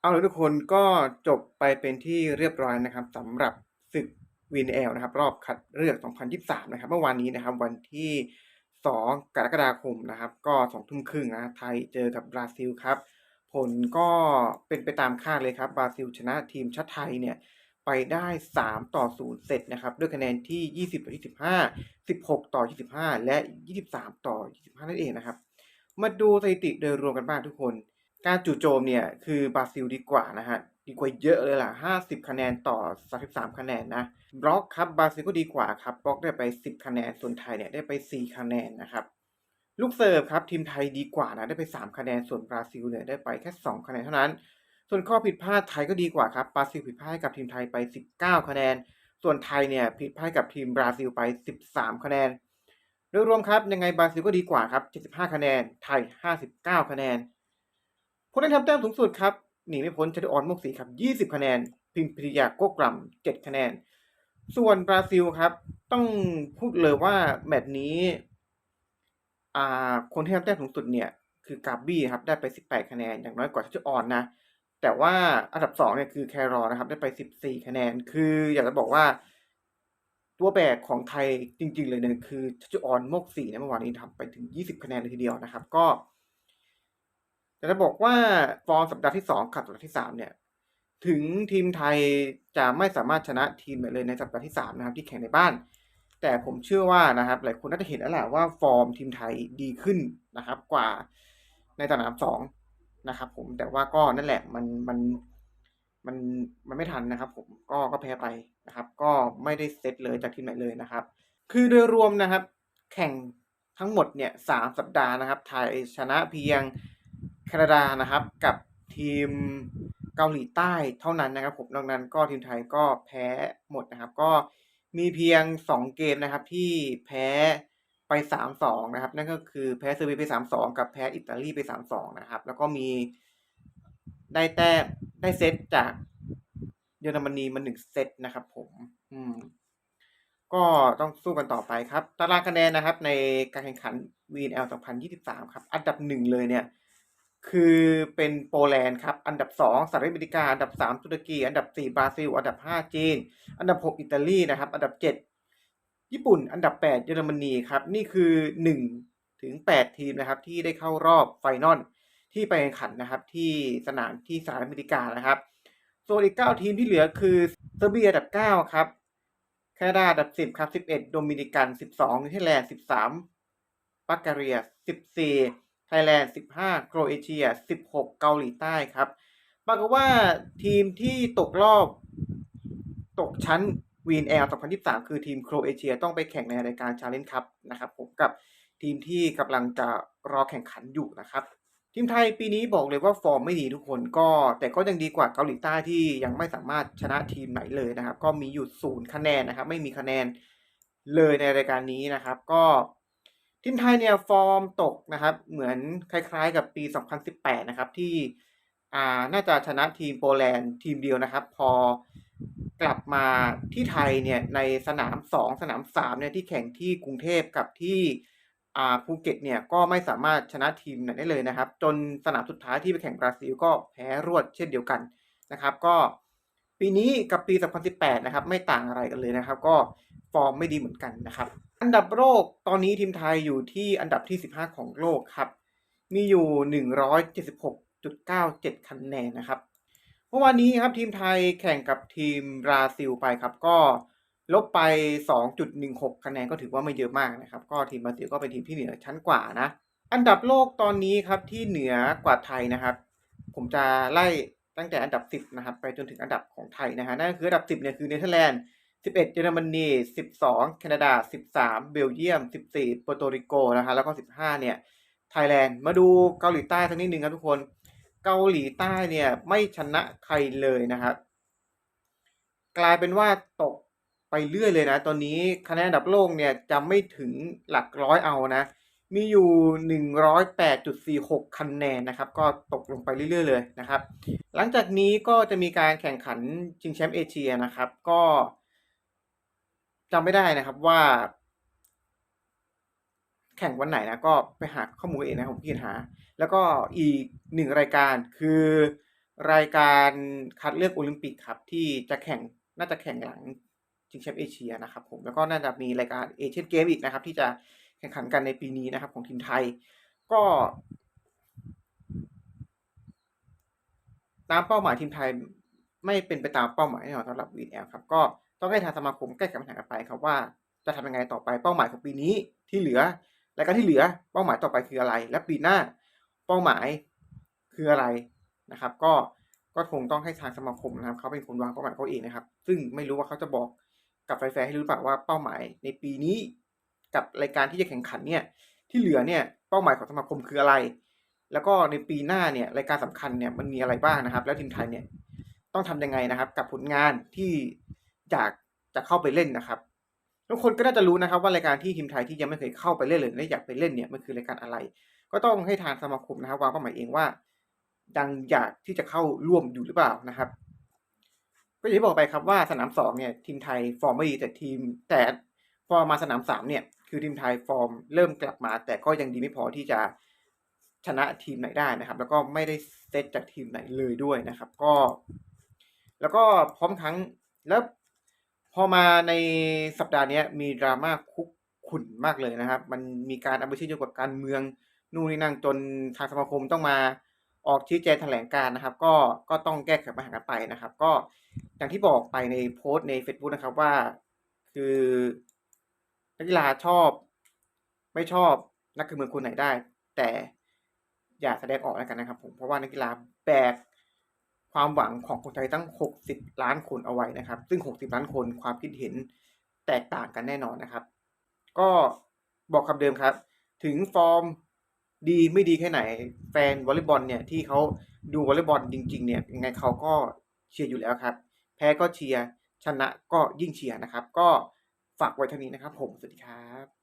เอาละทุกคนก็จบไปเป็นที่เรียบร้อยนะครับสำหรับศึก VNL นะครับ รอบคัดเลือก 2023 นะครับ เมื่อวานนี้นะครับ วันที่ 2 กรกฎาคมนะครับ ก็2ทุ่มครึ่งนะไทยเจอกับบราซิลครับ ผลก็เป็นไปตามคาดเลยครับบราซิลชนะทีมชาติไทยเนี่ยไปได้ 3 ต่อ 0เซตนะครับ ด้วยคะแนนที่ 20 ต่อ 25 16 ต่อ 25 และ 23 ต่อ 25 นั่นเองนะครับ มาดูสถิติโดยรวมกันบ้างทุกคน การจู่โจมเนี่ยคือบราซิลดีกว่านะฮะดีกว่าเยอะเลยล่ะ 50 คะแนนต่อ 33 คะแนนนะบล็อกครับบราซิลก็ดีกว่าครับบล็อกได้ไป 10 คะแนนส่วนไทยเนี่ยได้ไป 4 คะแนนนะครับลูกเสิร์ฟครับทีมไทยดีกว่านะได้ไป 3 คะแนนส่วนบราซิลเนี่ยได้ไปแค่ 2 คะแนนเท่านั้น ส่วนข้อผิดพลาดไทยก็ดีกว่าครับบราซิลผิดพลาดกับทีมไทยไป 19 คะแนน ส่วนไทยเนี่ยผิดพลาดกับทีมบราซิลไป 13 คะแนนโดยรวมครับยังไงบราซิลก็ดีกว่าครับ 75 คะแนนไทย 59 คะแนน ผู้ได้ทำแต้มสูงสุดครับหนีไม่พ้นชาดิออนโมกศรีครับ 20 คะแนน พิมพิริยาโกกรัม 7 คะแนน ส่วนบราซิลครับ ต้องพูดเลยว่าแมตช์นี้อ่าคนที่ทำแต้มสูงสุดเนี่ย คือกาบี้ครับได้ไป 18 คะแนน อย่างน้อยกว่าชาดิออนนะ แต่ว่าอันดับ2เนี่ยคือแครอนะครับ ได้ไป 14 คะแนน คืออยากจะบอกว่าตัวแบกของไทยจริง ๆ เลยเนี่ยคือชาดิออนโมกศรีเนี่ยเมื่อวานนี้ทำไปถึง 20 คะแนนเลยทีเดียวนะครับ ก็ อยากจะบอกว่าฟอร์มสัปดาห์ที่ 2 กับสัปดาห์ที่ 3 เนี่ย ถึงทีมไทยจะไม่สามารถชนะทีมไหนเลยในสัปดาห์ที่ 3 นะครับที่แข่งในบ้าน แต่ผมเชื่อว่านะครับหลายคนน่าจะเห็นแล้วแหละว่าฟอร์มทีมไทยดีขึ้นนะครับกว่าในสนาม2นะครับผมแต่ว่าก็นั่นแหละมันมันมันมันไม่ทันนะครับ ผมก็ก็แพ้ไปนะครับ ก็ไม่ได้เซตเลยจากทีมไหนเลยนะครับ คือโดยรวมนะครับ แข่งทั้งหมดเนี่ย3สัปดาห์นะครับไทยชนะเพียง แคนาดานะครับ กับทีมเกาหลีใต้เท่านั้นนะครับ ผมนอกนั้นก็ทีมไทยก็แพ้หมดนะครับ ก็มีเพียง 2 เกมนะครับที่แพ้ไป 3-2 นะครับ นั่นก็คือแพ้เซอร์เบียไป 3-2 กับแพ้อิตาลีไป 3-2 นะครับ แล้วก็มีได้แต้มได้เซตจากเยอรมนีมา1เซตนะครับ ผม อืม ก็ต้องสู้กันต่อไปครับ ตารางคะแนนนะครับ ในการแข่งขัน VNL 2023 ครับ อันดับ1เลยเนี่ย คือเป็นโปแลนด์ครับ อันดับ 2สหรัฐอเมริกา อันดับ 3 ตุรกี อันดับ 4 บราซิล อันดับ 5 จีน อันดับ 6 อิตาลีนะครับ อันดับ 7 ญี่ปุ่น อันดับ 8 เยอรมนีครับ นี่คือ 1 ถึง 8 ทีมนะครับ ที่ได้เข้ารอบไฟนอลที่ไปแข่งขันนะครับ ที่สนามที่สหรัฐอเมริกานะครับส่วนอีก 9 ทีมที่เหลือคือเซอร์เบียอันดับ 9 ครับแคนาดาอันดับ 10 ครับ 11 โดมินิกัน 12เนเธอร์แลนด์ 13บัลกเรีย14 ไทยแลนด์ 15 โครเอเชีย 16 เกาหลีใต้ครับปรากฏว่าทีมที่ตกรอบตกชั้น VNL 2023 คือทีมโครเอเชียต้องไปแข่งในรายการ Challenge Cup นะครับผมกับทีมที่กำลังจะรอแข่งขันอยู่นะครับ ทีมไทยปีนี้บอกเลยว่าฟอร์มไม่ดีทุกคนก็แต่ก็ยังดีกว่าเกาหลีใต้ที่ยังไม่สามารถชนะทีมไหนเลยนะครับ ก็มีอยู่ศูนย์คะแนนนะครับ ไม่มีคะแนนเลยในรายการนี้นะครับ ก็ ทีมไทยเนี่ยฟอร์มตกนะครับ เหมือนคล้ายๆ กับปี 2018 นะครับ ที่อ่าน่าจะชนะทีมโปแลนด์ทีมเดียวนะครับ พอกลับมาที่ไทยเนี่ยในสนาม 2 สนาม3เนี่ยที่แข่งที่กรุงเทพกับที่อ่าภูเก็ตเนี่ยก็ไม่สามารถชนะทีมไหนได้เลยนะครับ จนสนามสุดท้ายที่ไปแข่งบราซิลก็แพ้รวดเช่นเดียวกันนะครับ ก็ปีนี้กับปี 2018 นะครับ ไม่ต่างอะไรกันเลยนะครับ ก็ฟอร์มไม่ดีเหมือนกันนะครับ อันดับโลกตอนนี้ทีมไทยอยู่ที่อันดับที่ 15 ของโลกครับ มีอยู่ 176.97 คะแนนนะครับ เมื่อวานนี้ครับทีมไทยแข่งกับทีมบราซิลไปครับ ก็ลบไป 2.16 คะแนนก็ถือว่าไม่เยอะมากนะครับ ก็ทีมบราซิลก็เป็นทีมที่เหนือชั้นกว่านะ อันดับโลกตอนนี้ครับที่เหนือกว่าไทยนะครับ ผมจะไล่ตั้งแต่อันดับ 10 นะครับ ไปจนถึงอันดับของไทยนะฮะนั่นคืออันดับ 10เนี่ยคือเนเธอร์แลนด์ 11 เยอรมนี 12 แคนาดา 13 เบลเยียม 14โปรโตริโกนะครับแล้วก็ 15 เนี่ย ไทยแลนด์ มาดูเกาหลีใต้สักนิดนึงครับทุกคน เกาหลีใต้เนี่ยไม่ชนะใครเลยนะครับ กลายเป็นว่าตกไปเรื่อยเลยนะ ตอนนี้คะแนนอันดับโลกเนี่ยจะไม่ถึงหลักร้อยเอานะ มีอยู่ 108.46 คะแนนนะครับ ก็ตกลงไปเรื่อยๆเลยนะครับ หลังจากนี้ก็จะมีการแข่งขันชิงแชมป์เอเชียนะครับ ก็ จำไม่ได้นะครับว่า แข่งวันไหนนะก็ไปหาข้อมูลเองนะผมพี่หา แล้วก็อีกหนึ่งรายการคือรายการคัดเลือกโอลิมปิกครับ ที่จะแข่งน่าจะแข่งหลังชิงแชมป์เอเชียนะครับผมแล้วก็น่าจะมีรายการเอเชียนเกมอีกนะครับ ที่จะแข่งขันกันในปีนี้นะครับ ของทีมไทย ก็ตามเป้าหมายทีมไทยไม่เป็นไปตามเป้าหมายแน่นอนสำหรับวีแอลครับ ก็ ต้องให้ทางสมาคมแก้ไขปัญหากันไปครับว่าจะทำยังไงต่อไปเป้าหมายของปีนี้ที่เหลือรายการที่เหลือเป้าหมายต่อไปคืออะไร และปีหน้าเป้าหมายคืออะไรนะครับ ก็ก็คงต้องให้ทางสมาคมนะครับเขาเป็นคนวางเป้าหมายเขาเองนะครับ ซึ่งไม่รู้ว่าเขาจะบอกกับแฟนๆให้รู้เปล่าว่าเป้าหมายในปีนี้กับรายการที่จะแข่งขันเนี่ยที่เหลือเนี่ยเป้าหมายของสมาคมคืออะไร แล้วก็ในปีหน้าเนี่ยรายการสำคัญเนี่ยมันมีอะไรบ้างนะครับ แล้วทีมไทยเนี่ยต้องทำยังไงนะครับ กับผลงานที่ อยากจะเข้าไปเล่นนะครับทุกคนก็น่าจะรู้นะครับว่ารายการที่ทีมไทยที่ยังไม่เคยเข้าไปเล่นเลยและอยากไปเล่นเนี่ยมันคือรายการอะไร ก็ต้องให้ทางสมาคมนะครับวางเป้าหมายเองว่ายังอยากที่จะเข้าร่วมอยู่หรือเปล่านะครับ ก็อย่างที่บอกไปครับว่าสนามสองเนี่ยทีมไทยฟอร์มไม่ดีแต่ทีมแต่พอมาสนามสามเนี่ยคือทีมไทยฟอร์มเริ่มกลับมา แต่ก็ยังดีไม่พอที่จะชนะทีมไหนได้นะครับ แล้วก็ไม่ได้เซตจากทีมไหนเลยด้วยนะครับ ก็ แล้วก็พร้อมทั้งแล้ว อมาในสัปดาห์นี้มีดราม่าคุกขุ่นมากเลยนะครับ มันมีการเอาไปเชื่อมโยงกับการเมืองนู่นนี่นั่นจนทางสมาคมต้องมาออกชี้แจงแถลงการนะครับ ก็ก็ต้องแก้ไขปัญหากันไปนะครับ ก็อย่างที่บอกไปในโพสต์ใน Facebook นะครับว่า คือนักกีฬาชอบ ไม่ชอบนักการเมืองคนไหนได้ แต่อย่าแสดงออกแล้วกันนะครับ ผมเพราะว่านักกีฬาแบก ความหวังของคนไทยตั้ง 60 ล้านคนเอาไว้นะครับ ซึ่ง 60 ล้านคนความคิดเห็นแตกต่างกันแน่นอนนะครับ ก็บอกคำเดิมครับ ถึงฟอร์มดีไม่ดีแค่ไหน แฟนวอลเลย์บอลเนี่ยที่เขาดูวอลเลย์บอลจริง ๆ เนี่ยยังไงเขาก็เชียร์อยู่แล้วครับ แพ้ก็เชียร์ชนะก็ยิ่งเชียร์นะครับ ก็ฝากไว้เท่านี้นะครับ ผมสวัสดีครับ